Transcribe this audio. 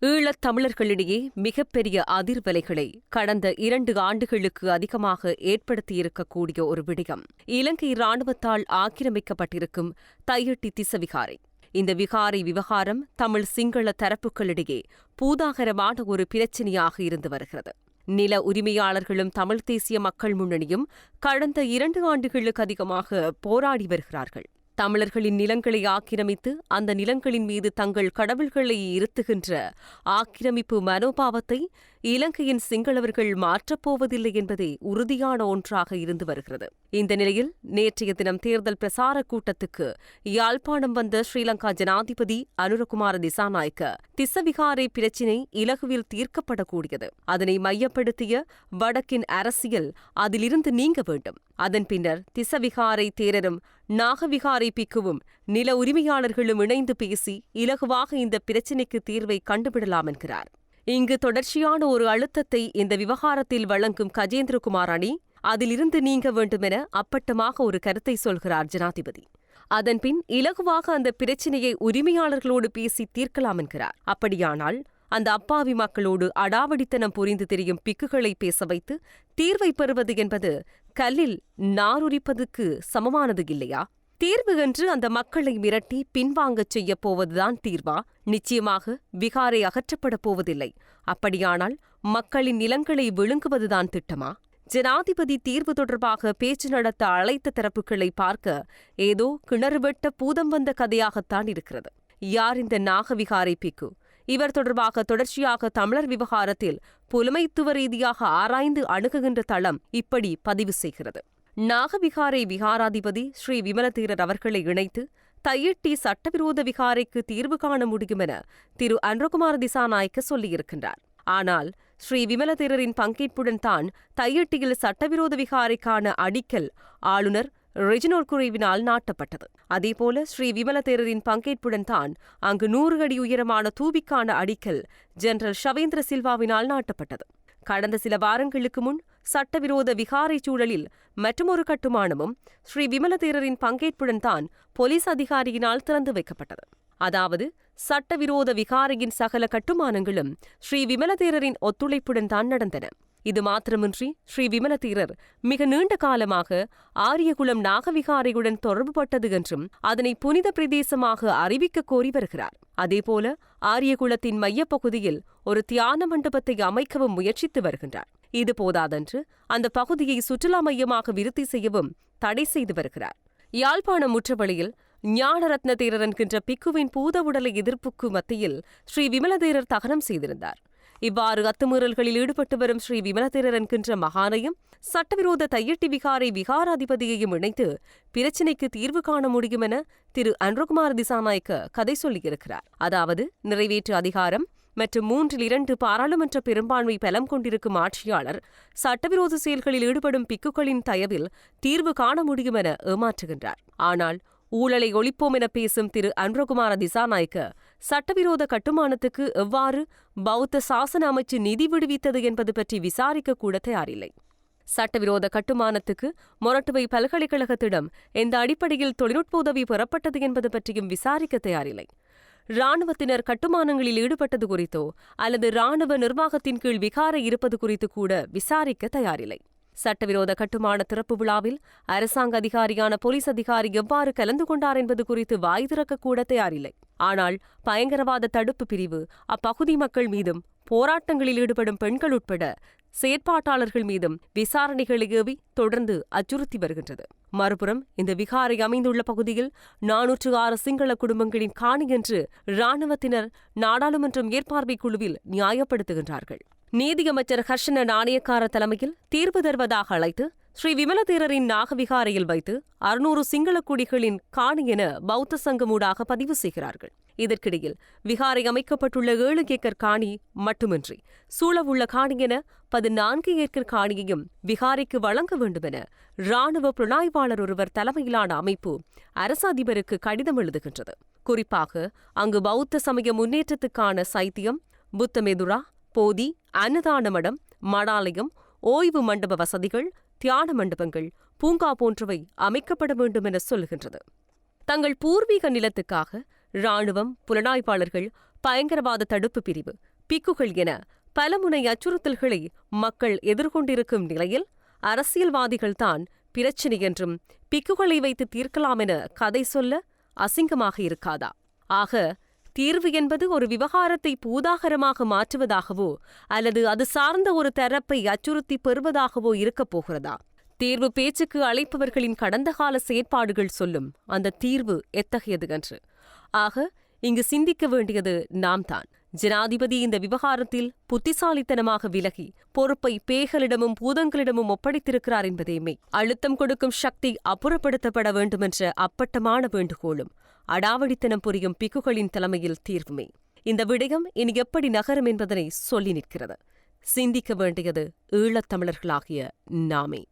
ஈழத் தமிழர்களிடையே மிகப்பெரிய அதிர்வலைகளை கடந்த இரண்டு ஆண்டுகளுக்கு அதிகமாக ஏற்படுத்தியிருக்கக்கூடிய ஒரு விடயம். இலங்கை இராணுவத்தால் ஆக்கிரமிக்கப்பட்டிருக்கும் தையட்டி திசவிகாரை. இந்த விகாரை விவகாரம் தமிழ் சிங்கள தரப்புகளிடையே பூதாகரமான ஒரு பிரச்சினையாக இருந்து வருகிறது. நில உரிமையாளர்களும் தமிழ் தேசிய மக்கள் முன்னணியும் கடந்த இரண்டு ஆண்டுகளுக்கு அதிகமாக போராடி வருகிறார்கள். தமிழர்களின் நிலங்களை ஆக்கிரமித்து அந்த நிலங்களின் மீது தங்கள் கடவுள்களை இருத்துகின்ற ஆக்கிரமிப்பு மனோபாவத்தை இலங்கையின் சிங்களவர்கள் மாற்றப்போவதில்லை என்பதே உறுதியான ஒன்றாக இருந்து வருகிறது. இந்த நிலையில் நேற்றைய தினம் தேர்தல் பிரசார கூட்டத்துக்கு யாழ்ப்பாணம் வந்த ஸ்ரீலங்கா ஜனாதிபதி அனுரகுமார திசாநாயக்க திசவிகாரை பிரச்சினை இலகுவில் தீர்க்கப்படக்கூடியது. அதனை மையப்படுத்திய வடக்கின் அரசியல் அதிலிருந்து நீங்க வேண்டும். அதன் பின்னர் திசவிகாரை தேரரும் நாகவிகாரை பிக்குவும் நில உரிமையாளர்களும் இணைந்து பேசி இலகுவாக இந்த பிரச்சினைக்கு தீர்வை கண்டுபிடலாம் என்கிறார். இங்கு தொடர்ச்சியான ஒரு அழுத்தத்தை இந்த விவகாரத்தில் வழங்கும் கஜேந்திரகுமார் அணி அதிலிருந்து நீங்க வேண்டுமென அப்பட்டமாக ஒரு கருத்தை சொல்கிறார் ஜனாதிபதி. அதன்பின் இலகுவாக அந்த பிரச்சினையை உரிமையாளர்களோடு பேசி தீர்க்கலாம் என்கிறார். அப்படியானால் அந்த அப்பாவி மக்களோடு அடாவடித்தனம் புரிந்து தெரியும் பிக்குகளை பேச வைத்து தீர்வை பெறுவது என்பது கல்லில் நாருரிப்பதுக்கு சமமானது இல்லையா? தீர்வு என்று அந்த மக்களை மிரட்டி பின்வாங்கச் செய்யப் போவதுதான் தீர்வா? நிச்சயமாக விகாரை அகற்றப்படப் போவதில்லை. அப்படியானால் மக்களின் நிலங்களை விழுங்குவதுதான் திட்டமா? ஜனாதிபதி தீர்வு தொடர்பாக பேச்சு நடத்த அழைத்த தரப்புகளை பார்க்க ஏதோ கிணறு வெட்ட பூதம் வந்த கதையாகத்தான் இருக்கிறது. யார் இந்த நாகவிகாரை பிக்கு? இவர் தொடர்பாக தொடர்ச்சியாக தமிழர் விவகாரத்தில் புலமைத்துவ ரீதியாக ஆராய்ந்து அணுகுகின்ற தளம் இப்படி பதிவு செய்கிறது. நாகவிகாரை விகாராதிபதி ஸ்ரீ விமலதீரர் அவர்களை இணைத்து தையிட்டி சட்டவிரோத விகாரைக்கு தீர்வு காண முடியும் என திரு அன்றகுமார் திசாநாயக்க சொல்லியிருக்கின்றார். ஆனால் ஸ்ரீ விமலதீரரின் பங்கேற்புடன் தான் தையிட்டியில் சட்டவிரோத விகாரைக்கான அடிக்கல் ஆளுநர் ரெஜினோல் குறைவினால் நாட்டப்பட்டது. அதேபோல ஸ்ரீ விமலதேரரின் பங்கேற்புடன் தான் அங்கு நூறு அடி உயரமான தூபிக்கான அடிக்கல் ஜெனரல் ஷவேந்திர சில்வாவினால் நாட்டப்பட்டது. கடந்த சில வாரங்களுக்கு முன் சட்டவிரோத விகாரை சூழலில் மற்றுமொரு கட்டுமானமும் ஸ்ரீ விமலதேரரின் பங்கேற்புடன் தான் போலீஸ் அதிகாரியினால் திறந்து வைக்கப்பட்டது. அதாவது சட்டவிரோத விகாரையின் சகல கட்டுமானங்களும் ஸ்ரீ விமலதேரரின் ஒத்துழைப்புடன் தான் நடந்தன. இது மாத்திரமின்றி ஸ்ரீ விமலதீரர் மிக நீண்ட காலமாக ஆரியகுலம் நாகவிகாரையுடன் தொடர்புபட்டது என்றும் அதனை புனித பிரதேசமாக அறிவிக்க கோரி வருகிறார். அதேபோல ஆரியகுலத்தின் மையப்பகுதியில் ஒரு தியான மண்டபத்தை அமைக்கவும் முயற்சித்து வருகின்றார். இது போதாதென்று அந்த பகுதியை சுற்றுலா மையமாக விருத்தி செய்யவும் தடை செய்து வருகிறார். யாழ்ப்பாணம் முற்றவழியில் ஞானரத்ன தேரர் என்கின்ற பிக்குவின் பூத உடலை எதிர்ப்புக்கு மத்தியில் ஸ்ரீ விமலதேரர் தகனம் செய்திருந்தார். இவ்வாறு அத்துமீறல்களில் ஈடுபட்டு வரும் ஸ்ரீ விமலதேரர் என்கின்ற மகானையும் சட்டவிரோத தையட்டி விகாரை விகாராதிபதியையும் இணைத்து பிரச்சினைக்கு தீர்வு காண முடியும் என திரு. அன்ருகுமார் திசாநாயக்க கதை சொல்லியிருக்கிறார். அதாவது நிறைவேற்று அதிகாரம் மற்றும் மூன்றில் இரண்டு பாராளுமன்ற பெரும்பான்மை பலம் கொண்டிருக்கும் ஆட்சியாளர் சட்டவிரோத செயல்களில் ஈடுபடும் பிக்குகளின் தயவில் தீர்வு காண முடியும் என ஏமாற்றுகின்றார். ஆனால் ஊழலை ஒழிப்போம் என பேசும் திரு. அன்ரகுமார திசாநாயக்க சட்டவிரோத கட்டுமானத்துக்கு எவ்வாறு பௌத்த சாசன அமைச்சு நிதி விடுவித்தது என்பது பற்றி விசாரிக்க கூட தயாரில்லை. சட்டவிரோத கட்டுமானத்துக்கு மொரட்டுவை பல்கலைக்கழகத்திடம் எந்த அடிப்படையில் தொழில்நுட்ப உதவி பெறப்பட்டது என்பது பற்றியும் விசாரிக்க தயாரில்லை. ராணுவத்தினர் கட்டுமானங்களில் ஈடுபட்டது குறித்தோ அல்லது ராணுவ நிர்வாகத்தின் கீழ் விகார இருப்பது குறித்து கூட விசாரிக்க தயாரில்லை. சட்டவிரோத கட்டுமான திறப்பு விழாவில் அரசாங்க அதிகாரியான போலீஸ் அதிகாரி எவ்வாறு கலந்து கொண்டார் என்பது குறித்து வாய் திறக்கக்கூட தயாரில்லை. ஆனால் பயங்கரவாத தடுப்பு பிரிவு அப்பகுதி மக்கள் மீதும் போராட்டங்களில் ஈடுபடும் பெண்கள் உட்பட செயற்பாட்டாளர்கள் மீதும் விசாரணைகளை ஏவி தொடர்ந்து அச்சுறுத்தி வருகின்றது. மறுபுறம் இந்த விகாரை அமைந்துள்ள பகுதியில் நானூற்று ஆறு சிங்கள குடும்பங்களின் காணி என்று இராணுவத்தினர் நாடாளுமன்றம் ஏற்பார்வை குழுவில் நியாயப்படுத்துகின்றார்கள். நீதியமைச்சர் ஹர்ஷன நாணயக்கார தலைமையில் தீர்ப்பு தருவதாக அழைத்து ஸ்ரீ விமலதேரரின் நாகவிகாரையில் வைத்து அறுநூறு சிங்கள குடிகளின் காணி என பௌத்த சங்கமூடாக பதிவு செய்கிறார்கள். இதற்கிடையில் விகாரை அமைக்கப்பட்டுள்ள ஏழு ஏக்கர் காணி மட்டுமின்றி சூழவுள்ள காணி என பதினான்கு ஏக்கர் காணியையும் விகாரைக்கு வழங்க வேண்டுமென ராணுவ புலனாய்வாளர் ஒருவர் தலைமையிலான அமைப்பு அரச அதிபருக்கு கடிதம் எழுதுகின்றது. குறிப்பாக அங்கு பௌத்த சமய முன்னேற்றத்துக்கான சைத்தியம் புத்தமெதுரா போதி அன்னதான மடம் மடாலயம் ஓய்வு மண்டப வசதிகள் தியான மண்டபங்கள் பூங்கா போன்றவை அமைக்கப்பட வேண்டும் என சொல்லுகின்றது. தங்கள் பூர்வீக நிலத்துக்காக இராணுவம் புலனாய்வாளர்கள் பயங்கரவாத தடுப்பு பிரிவு பிக்குகள் என பலமுனை அச்சுறுத்தல்களை மக்கள் எதிர்கொண்டிருக்கும் நிலையில் அரசியல்வாதிகள்தான் பிரச்சினை என்றும் பிக்குகளை வைத்து தீர்க்கலாம் என கதை சொல்ல அசிங்கமாக இருக்காதா? ஆக தீர்வு என்பது ஒரு விவகாரத்தை பூதாகரமாக மாற்றுவதாகவோ அல்லது அது சார்ந்த ஒரு தரப்பை அச்சுறுத்தி பெறுவதாகவோ இருக்கப் போகிறதா? தீர்வு பேச்சுக்கு அழைப்பவர்களின் கடந்த கால செயற்பாடுகள் சொல்லும் அந்த தீர்வு எத்தகையது என்று. ஆக இங்கு சிந்திக்க வேண்டியது நாம் தான். ஜனாதிபதி இந்த விவகாரத்தில் புத்திசாலித்தனமாக விலகி பொறுப்பை பேய்களிடமும் பூதங்களிடமும் ஒப்படைத்திருக்கிறார் என்பதேமே அழுத்தம் கொடுக்கும் சக்தி அப்புறப்படுத்தப்பட வேண்டுமென்ற அப்பட்டமான வேண்டுகோளும் அடாவடித்தனம் புரியும் பிக்குகளின் தலைமையில் தீர்வுமே. இந்த விடயம் இனி எப்படி நகரும் என்பதனை சொல்லி நிற்கிறது. சிந்திக்க வேண்டியது ஈழத்தமிழர்களாகிய நாமே.